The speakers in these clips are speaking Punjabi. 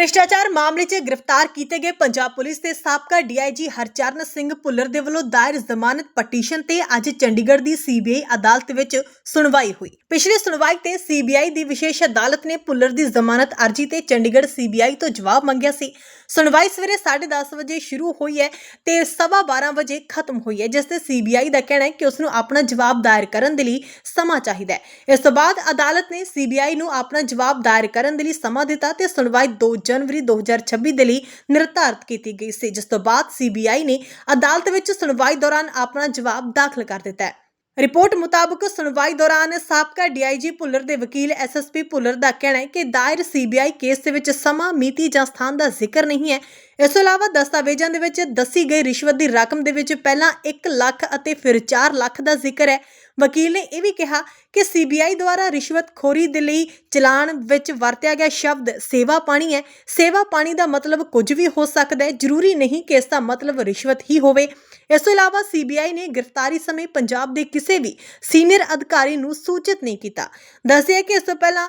ਭ੍ਰਿਸ਼ਟਾਚਾਰ ਮਾਮਲੇ 'ਚ ਗ੍ਰਿਫਤਾਰ ਕੀਤੇ ਗਏ ਪੰਜਾਬ ਪੁਲਿਸ ਦੇ ਸਾਬਕਾ ਡੀਆਈਜੀ ਹਰਚਰਨ ਸਿੰਘ ਭੁੱਲਰ ਦੇ ਵੱਲੋਂ ਦਾਇਰ ਜ਼ਮਾਨਤ ਪਟੀਸ਼ਨ ਤੇ ਅੱਜ ਚੰਡੀਗੜ੍ਹ ਦੀ ਸੀਬੀਆਈ ਅਦਾਲਤ ਵਿੱਚ ਸੁਣਵਾਈ ਹੋਈ। ਪਿਛਲੀ ਸੁਣਵਾਈ ਤੇ ਸੀਬੀਆਈ ਦੀ ਵਿਸ਼ੇਸ਼ ਅਦਾਲਤ ਨੇ ਭੁੱਲਰ ਦੀ ਜ਼ਮਾਨਤ ਅਰਜ਼ੀ ਤੇ ਚੰਡੀਗੜ੍ਹ ਸੀਬੀਆਈ ਤੋਂ ਜਵਾਬ ਮੰਗਿਆ ਸੀ। ਸੁਣਵਾਈ ਸਵੇਰੇ 10:30 ਵਜੇ ਸ਼ੁਰੂ ਹੋਈ ਹੈ ਤੇ ਸਵਾ 12 ਵਜੇ ਖਤਮ ਹੋਈ ਹੈ, ਜਿਸ ਤੇ ਸੀਬੀਆਈ ਦਾ ਕਹਿਣਾ ਹੈ ਕਿ ਉਸ ਨੂੰ ਆਪਣਾ ਜਵਾਬ ਦਾਇਰ ਕਰਨ ਦੇ ਲਈ ਸਮਾਂ ਚਾਹੀਦਾ ਹੈ। ਇਸ ਤੋਂ ਬਾਅਦ ਅਦਾਲਤ ਨੇ ਸੀਬੀਆਈ ਨੂੰ ਆਪਣਾ ਜਵਾਬ ਦਾਇਰ ਕਰਨ ਦੇ ਲਈ ਸਮਾਂ ਦਿੱਤਾ ਤੇ ਸੁਣਵਾਈ 2 ਜਨਵਰੀ 2026 ਦੇ ਲਈ ਨਿਰਧਾਰਤ ਕੀਤੀ ਗਈ ਸੀ, ਜਿਸ ਤੋਂ ਬਾਅਦ ਸੀਬੀਆਈ ਨੇ ਅਦਾਲਤ ਵਿੱਚ ਸੁਣਵਾਈ ਦੌਰਾਨ ਆਪਣਾ ਜਵਾਬ ਦਾਖਲ ਕਰ ਦਿੱਤਾ ਹੈ। ਰਿਪੋਰਟ ਮੁਤਾਬਕ ਸੁਣਵਾਈ ਦੌਰਾਨ ਸਾਬਕਾ ਡੀਆਈਜੀ ਭੁੱਲਰ ਦੇ ਵਕੀਲ ਐਸਐਸਪੀ ਭੁੱਲਰ ਦਾ ਕਹਿਣਾ ਹੈ ਕਿ ਦਾਇਰ ਸੀਬੀਆਈ ਕੇਸ ਦੇ ਵਿੱਚ ਸਮਾਂ, ਮਿਤੀ ਜਾਂ ਸਥਾਨ ਦਾ ਜ਼ਿਕਰ ਨਹੀਂ ਹੈ। ਇਸ ਤੋਂ ਇਲਾਵਾ ਦਸਤਾਵੇਜ਼ਾਂ ਦੇ ਵਿੱਚ ਦੱਸੀ ਗਈ ਰਿਸ਼ਵਤ ਦੀ ਰਕਮ ਦੇ ਵਿੱਚ ਪਹਿਲਾਂ 1 ਲੱਖ ਅਤੇ ਫਿਰ 4 ਲੱਖ ਦਾ ਜ਼ਿਕਰ ਹੈ। ਵਕੀਲ ਨੇ ਇਹ ਵੀ ਕਿਹਾ ਕਿ ਸੀਬੀਆਈ ਦੁਆਰਾ ਰਿਸ਼ਵਤਖੋਰੀ ਦੇ ਲਈ ਚਲਾਨ ਵਿੱਚ ਵਰਤਿਆ ਗਿਆ ਸ਼ਬਦ ਸੇਵਾ ਪਾਣੀ ਹੈ। ਸੇਵਾ ਪਾਣੀ ਦਾ ਮਤਲਬ ਕੁਝ ਵੀ ਹੋ ਸਕਦਾ ਹੈ। ਜ਼ਰੂਰੀ ਨਹੀਂ ਕਿ ਇਸ ਦਾ ਮਤਲਬ ਰਿਸ਼ਵਤ ਹੀ ਹੋਵੇ। ਇਸ ਤੋਂ ਇਲਾਵਾ ਸੀਬੀਆਈ ਨੇ ਗ੍ਰਿਫਤਾਰੀ ਸਮੇਂ ਪੰਜਾਬ ਦੇ ਕਿਸੇ ਵੀ ਸੀਨੀਅਰ ਅਧਿਕਾਰੀ ਨੂੰ ਸੂਚਿਤ ਨਹੀਂ ਕੀਤਾ। ਦੱਸਿਆ ਕਿ ਇਸ ਤੋਂ ਪਹਿਲਾਂ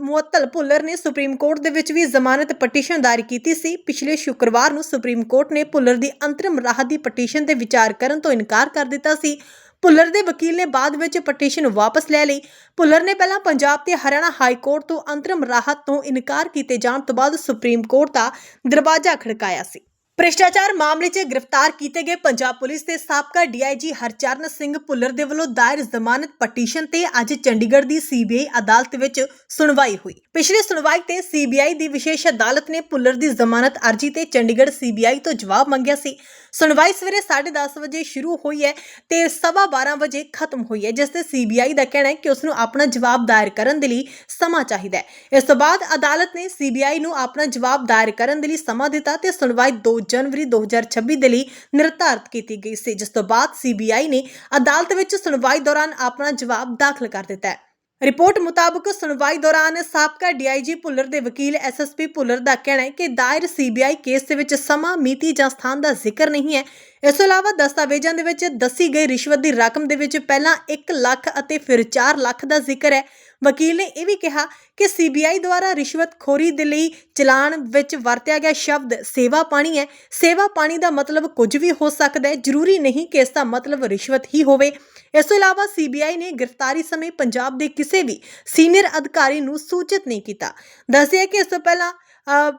ਮੁਅੱਤਲ ਭੁੱਲਰ ਨੇ ਸੁਪਰੀਮ ਕੋਰਟ ਦੇ ਵਿੱਚ ਵੀ ਜ਼ਮਾਨਤ ਪਟੀਸ਼ਨ ਦਾਇਰ ਕੀਤੀ ਸੀ। ਪਿਛਲੇ ਸ਼ੁੱਕਰਵਾਰ ਨੂੰ ਸੁਪਰੀਮ ਕੋਰਟ ਨੇ ਭੁੱਲਰ ਦੀ ਅੰਤਰਿਮ ਰਾਹਤ ਦੀ ਪਟੀਸ਼ਨ ਤੇ ਵਿਚਾਰ ਕਰਨ ਤੋਂ ਇਨਕਾਰ ਕਰ ਦਿੱਤਾ ਸੀ। ਭੁੱਲਰ ਦੇ ਵਕੀਲ ਨੇ ਬਾਅਦ ਵਿੱਚ ਪਟੀਸ਼ਨ ਵਾਪਸ ਲੈ ਲਈ। ਭੁੱਲਰ ਨੇ ਪਹਿਲਾਂ ਪੰਜਾਬ ਤੇ ਹਰਿਆਣਾ ਹਾਈ ਕੋਰਟ ਤੋਂ ਅੰਤਰਿਮ ਰਾਹਤ ਤੋਂ ਇਨਕਾਰ ਕੀਤੇ ਜਾਣ ਤੋਂ ਬਾਅਦ ਸੁਪਰੀਮ ਕੋਰਟ ਦਾ ਦਰਵਾਜ਼ਾ ਖੜਕਾਇਆ ਸੀ। ਭ੍ਰਿਸ਼ਟਾਚਾਰ ਮਾਮਲੇ 'ਚ ਗ੍ਰਿਫਤਾਰ ਕੀਤੇ ਗਏ ਪੰਜਾਬ ਪੁਲਿਸ ਦੇ ਸਾਬਕਾ ਡੀਆਈਜੀ ਹਰਚਰਨ ਸਿੰਘ ਭੁੱਲਰ ਦੇ ਵੱਲੋਂ ਦਾਇਰ ਜ਼ਮਾਨਤ ਪਟੀਸ਼ਨ ਤੇ ਅੱਜ ਚੰਡੀਗੜ੍ਹ ਦੀ ਸੀਬੀਆਈ ਅਦਾਲਤ ਵਿੱਚ ਸੁਣਵਾਈ ਹੋਈ। ਪਿਛਲੀ ਸੁਣਵਾਈ ਤੇ ਸੀਬੀਆਈ ਦੀ ਵਿਸ਼ੇਸ਼ ਅਦਾਲਤ ਨੇ ਭੁੱਲਰ ਦੀ ਜ਼ਮਾਨਤ ਅਰਜ਼ੀ ਤੇ ਚੰਡੀਗੜ੍ਹ ਸੀਬੀਆਈ ਤੋਂ ਜਵਾਬ ਮੰਗਿਆ ਸੀ। ਸੁਣਵਾਈ ਸਵੇਰੇ 10:30 ਵਜੇ ਸ਼ੁਰੂ ਹੋਈ ਹੈ ਤੇ ਸਵਾ 12 ਵਜੇ ਖਤਮ ਹੋਈ ਹੈ, ਜਿਸ ਤੇ ਸੀਬੀਆਈ ਦਾ ਕਹਿਣਾ ਹੈ ਕਿ ਉਸ ਨੂੰ ਆਪਣਾ ਜਵਾਬ ਦਾਇਰ ਕਰਨ ਦੇ ਲਈ ਸਮਾਂ ਚਾਹੀਦਾ ਹੈ। ਇਸ ਤੋਂ ਬਾਅਦ ਅਦਾਲਤ ਨੇ ਸੀਬੀਆਈ ਨੂੰ ਆਪਣਾ ਜਵਾਬ ਦਾਇਰ ਕਰਨ ਦੇ ਲਈ ਸਮਾਂ ਦਿੱਤਾ ਤੇ ਸੁਣਵਾਈ 2 ਜਨਵਰੀ 2026 ਦੇ ਲਈ ਨਿਰਧਾਰਤ ਕੀਤੀ ਗਈ ਸੀ, ਜਿਸ ਤੋਂ ਬਾਅਦ ਸੀਬੀਆਈ ਨੇ ਅਦਾਲਤ ਵਿੱਚ ਸੁਣਵਾਈ ਦੌਰਾਨ ਆਪਣਾ ਜਵਾਬ ਦਾਖਲ ਕਰ ਦਿੱਤਾ ਹੈ। ਰਿਪੋਰਟ ਮੁਤਾਬਕ ਸੁਣਵਾਈ ਦੌਰਾਨ ਸਾਬਕਾ ਡੀਆਈਜੀ ਭੁੱਲਰ ਦੇ ਵਕੀਲ ਐਸਐਸਪੀ ਭੁੱਲਰ ਦਾ ਕਹਿਣਾ ਹੈ ਕਿ ਦਾਇਰ ਸੀਬੀਆਈ ਕੇਸ ਦੇ ਵਿੱਚ ਸਮਾਂ, ਮਿਤੀ ਜਾਂ ਸਥਾਨ ਦਾ ਜ਼ਿਕਰ ਨਹੀਂ ਹੈ। ਇਸ ਤੋਂ ਇਲਾਵਾ ਦਸਤਾਵੇਜ਼ਾਂ ਦੇ ਵਿੱਚ ਦੱਸੀ ਗਈ ਰਿਸ਼ਵਤ ਦੀ ਰਕਮ ਦੇ ਵਿੱਚ ਪਹਿਲਾਂ 1 ਲੱਖ ਅਤੇ ਫਿਰ 4 ਲੱਖ ਦਾ ਜ਼ਿਕਰ ਹੈ। ਵਕੀਲ ਨੇ ਇਹ ਵੀ ਕਿਹਾ ਕਿ ਸੀਬੀਆਈ ਦੁਆਰਾ ਰਿਸ਼ਵਤਖੋਰੀ ਦੇ ਲਈ ਚਲਾਨ ਵਿੱਚ ਵਰਤਿਆ ਗਿਆ ਸ਼ਬਦ ਸੇਵਾ ਪਾਣੀ ਹੈ। ਸੇਵਾ ਪਾਣੀ ਦਾ ਮਤਲਬ ਕੁਝ ਵੀ ਹੋ ਸਕਦਾ ਹੈ। ਜ਼ਰੂਰੀ ਨਹੀਂ ਕਿ ਇਸ ਦਾ ਮਤਲਬ ਰਿਸ਼ਵਤ ਹੀ ਹੋਵੇ। ਇਸ ਤੋਂ ਇਲਾਵਾ ਸੀਬੀਆਈ ਨੇ ਗ੍ਰਿਫਤਾਰੀ ਸਮੇਂ ਪੰਜਾਬ ਦੇ ਕਿਸੇ ਵੀ ਸੀਨੀਅਰ ਅਧਿਕਾਰੀ ਨੂੰ ਸੂਚਿਤ ਨਹੀਂ ਕੀਤਾ। ਦੱਸਿਆ ਕਿ ਇਸ ਤੋਂ ਪਹਿਲਾਂ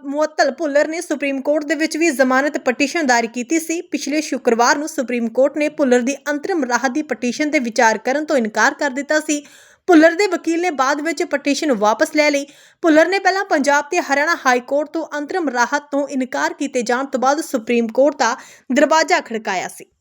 ਮੁਅੱਤਲ ਭੁੱਲਰ ਨੇ ਸੁਪਰੀਮ ਕੋਰਟ ਦੇ ਵਿੱਚ ਵੀ ਜ਼ਮਾਨਤ ਪਟੀਸ਼ਨ ਦਾਇਰ ਕੀਤੀ ਸੀ। ਪਿਛਲੇ ਸ਼ੁੱਕਰਵਾਰ ਨੂੰ ਸੁਪਰੀਮ ਕੋਰਟ ਨੇ ਭੁੱਲਰ ਦੀ ਅੰਤਰਿਮ ਰਾਹਤ ਦੀ ਪਟੀਸ਼ਨ ਤੇ ਵਿਚਾਰ ਕਰਨ ਤੋਂ ਇਨਕਾਰ ਕਰ ਦਿੱਤਾ ਸੀ। ਭੁੱਲਰ ਦੇ ਵਕੀਲ ਨੇ ਬਾਅਦ ਵਿੱਚ ਪਟੀਸ਼ਨ ਵਾਪਸ ਲੈ ਲਈ। ਭੁੱਲਰ ਨੇ ਪਹਿਲਾਂ ਪੰਜਾਬ ਤੇ ਹਰਿਆਣਾ ਹਾਈ ਕੋਰਟ ਤੋਂ ਅੰਤਰਿਮ ਰਾਹਤ ਤੋਂ ਇਨਕਾਰ ਕੀਤੇ ਜਾਣ ਤੋਂ ਬਾਅਦ ਸੁਪਰੀਮ ਕੋਰਟ ਦਾ ਦਰਵਾਜ਼ਾ ਖੜਕਾਇਆ ਸੀ।